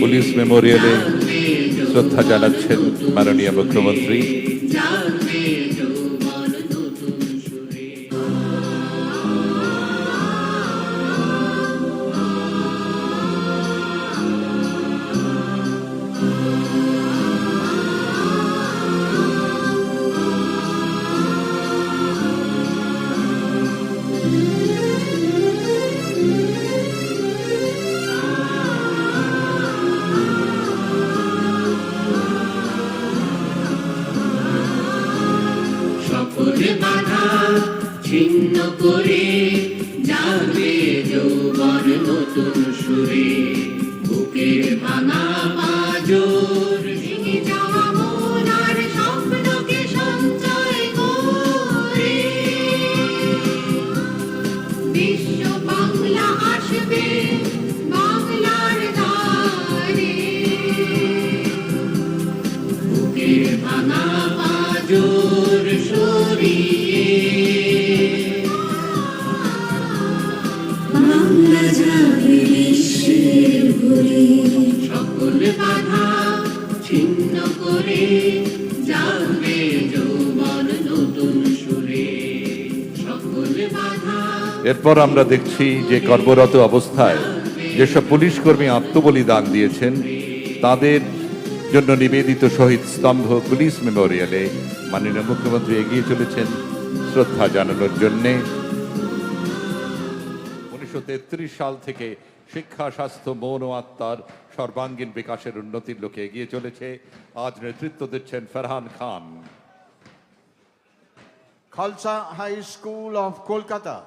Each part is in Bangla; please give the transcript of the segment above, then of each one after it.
পুলিশ মেমোরিয়ালে শ্রদ্ধা জানাচ্ছেন মাননীয় মুখ্যমন্ত্রী। ছিন্ন করে যাবে যৌবন নতুন সুরে। বুকের ভাঙা পাজর ভেঙে বাংলার বুকের ভাঙা পাজর সরিয়ে এরপর আমরা দেখছি যে কর্মরত অবস্থায় যেসব পুলিশ কর্মী আত্মবলিদান দিয়েছেন, তাদের জন্য নিবেদিত শহীদ স্তম্ভ পুলিশ মেমোরিয়ালে মাননীয় মুখ্যমন্ত্রী এগিয়ে চলেছেন শ্রদ্ধা জানানোর জন্যে। উনিশশো তেত্রিশ সাল থেকে শিক্ষা, স্বাস্থ্য, মন, আত্মার সর্বাঙ্গীন বিকাশের উন্নতির লোকে এগিয়ে চলেছে। আজ নেতৃত্ব দিচ্ছেন ফরহান খান। Khalsa High School of Kolkata.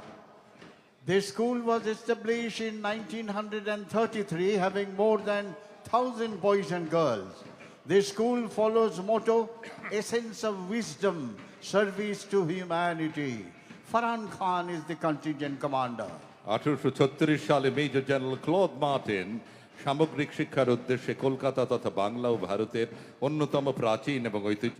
This school was established in 1933 having more than 1000 boys and girls. This school follows motto essence of wisdom service to humanity. Farhan Khan is the contingent commander. আঠারোশো সালে মেজর জেনারেল ক্লদ মার্টিন সামগ্রিক শিক্ষার উদ্দেশ্যে কলকাতা তথা বাংলা ও ভারতের অন্যতম প্রাচীন এবং ঐতিহ্য